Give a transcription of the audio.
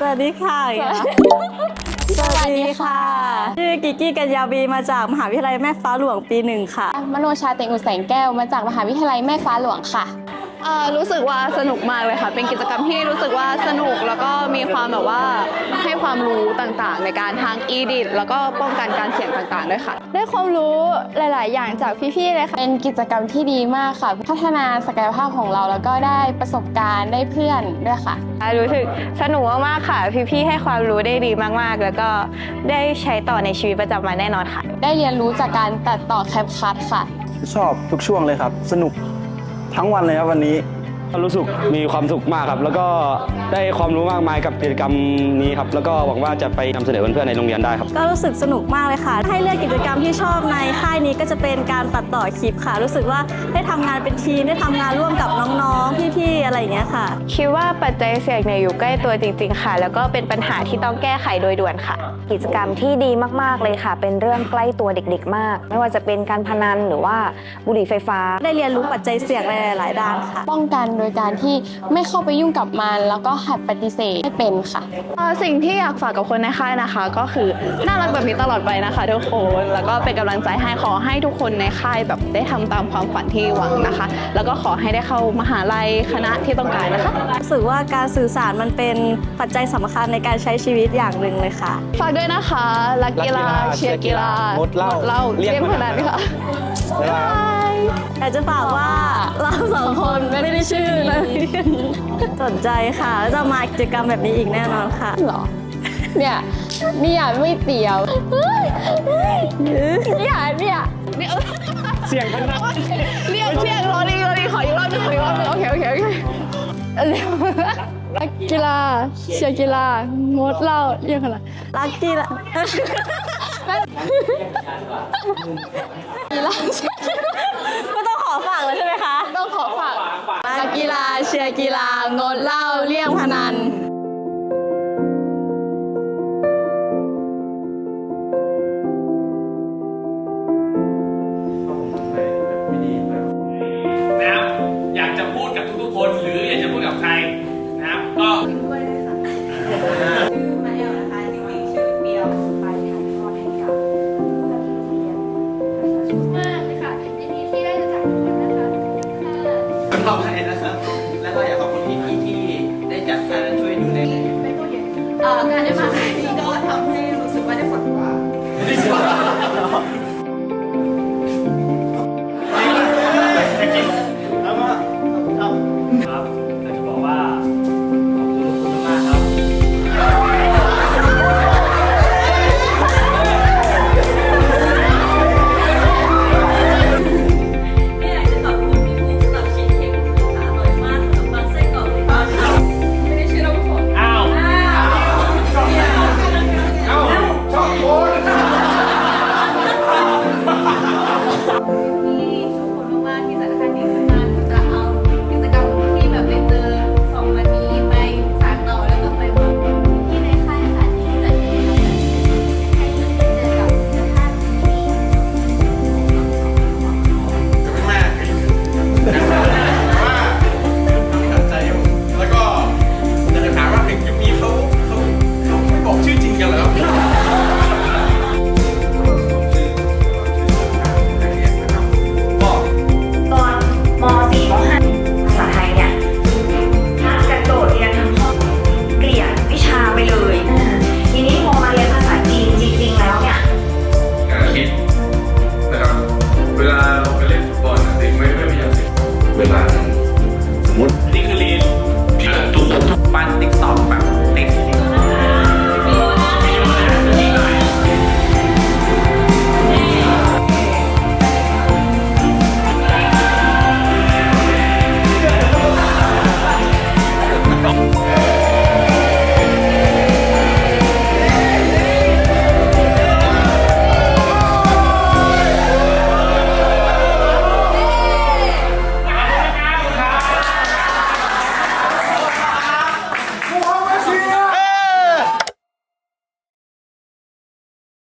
สวัสดีค่ะ สวัสดีค่ะ ชื่อกิกกี้กัญญาบีมาจากมหาวิทยาลัยแม่ฟ้าหลวงปีหนึ่งค่ะ มโนชาเต็งอุแสงแก้วมาจากมหาวิทยาลัยแม่ฟ้าหลวงค่ะ เอ่อรู้สึกว่าสนุกมากเลยค่ะ เป็นกิจกรรมที่รู้สึกว่าสนุกแล้วก็มีความแบบว่าให้ความรู้ต่างๆ ในการทางอีดิทแล้วก็ป้องกันการเสี่ยงต่างๆด้วยค่ะ ได้ความรู้หลาย ๆ อย่างจากพี่ๆเลยค่ะเป็นกิจกรรมที่ดีมากค่ะ พัฒนาศักยภาพของเราแล้วก็ได้ประสบการณ์ได้เพื่อนด้วยค่ะ รู้สึกสนุกมากๆค่ะ พี่ๆให้ความรู้ได้ดีมากๆ แล้วก็ได้ใช้ต่อในชีวิตประจำวันแน่นอนค่ะ ได้เรียนรู้จากการตัดต่อแคปคัทค่ะ ชอบทุกช่วงเลยครับ สนุก ทั้งวันเลยครับวันนี้ รู้สึกมีความสุขมากครับ แล้วก็ ได้ความรู้มากมายกับกิจกรรมนี้ครับ แล้วก็หวังว่าจะไปนำเสนอเพื่อนๆในโรงเรียนได้ครับ ก็รู้สึกสนุกมากเลยค่ะ ให้เลือกกิจกรรมที่ชอบในค่ายนี้ก็จะเป็นการตัดต่อคลิปค่ะ รู้สึกว่าได้ทำงานเป็นทีมได้ทำงานร่วมกับน้องๆ พี่ๆ อะไรอย่างเงี้ยค่ะ คิดว่าปัจจัยเสี่ยงเนี่ยอยู่ใกล้ตัวจริง ๆ ค่ะ แล้วก็เป็นปัญหาที่ต้องแก้ไขโดยด่วนค่ะ กิจกรรมที่ดีมากๆเลยค่ะ เป็นเรื่องใกล้ตัวเด็ก ๆ มาก ไม่ว่าจะเป็นการพนันหรือว่าบุหรี่ไฟฟ้า ได้เรียนรู้ปัจจัยเสี่ยงในหลายๆด้านค่ะ ป้องกันโดยการที่ไม่เข้าไปยุ่งกับมันแล้วก็หัดปฏิเสธให้เป็นค่ะเอ่อสิ่งที่อยากฝากกับคนในค่ายนะคะ ก็คือน่ารักแบบนี้ตลอดไปนะคะทุกคนแล้วก็เป็นกำลังใจให้ขอให้ทุกคนในค่ายแบบได้ทำตามความฝันที่หวังนะคะ แล้วก็ขอให้ได้เข้ามหาลัยคณะที่ต้องการนะคะรู้สึกว่าการสื่อสารมันเป็นปัจจัยสำคัญในการใช้ชีวิตอย่างหนึ่งเลยค่ะ ฝากด้วยนะคะรักกีฬาเชียร์กีฬางดเหล้าเหล้าเลี่เลี่ยยงงพพนันันนค่ะอยากจะฝากว่าเราสองคนไม่ได้ชื่อนะสนใจค่ะแล้วจะมากิจกรรมแบบนี้อีกแน่นอนค่ะเหรอ เนี่ยเนี่ยไม่เตียวเนี่ยเนี่ยเสียงกันนะเรียกเรียกรอดีรอดีขออีกรอบหนึงขออีกรอบหนึงโอเคโอเคโอเคนักกีฬาเชียร์กีฬางดเหล้าเยี่ยงขนาดลักกี้ละไม่ กีฬาเชียร์กีฬางดเหล้าเลี่ยงพนัน นะครับอยากจะพูดกับทุกๆคนหรือ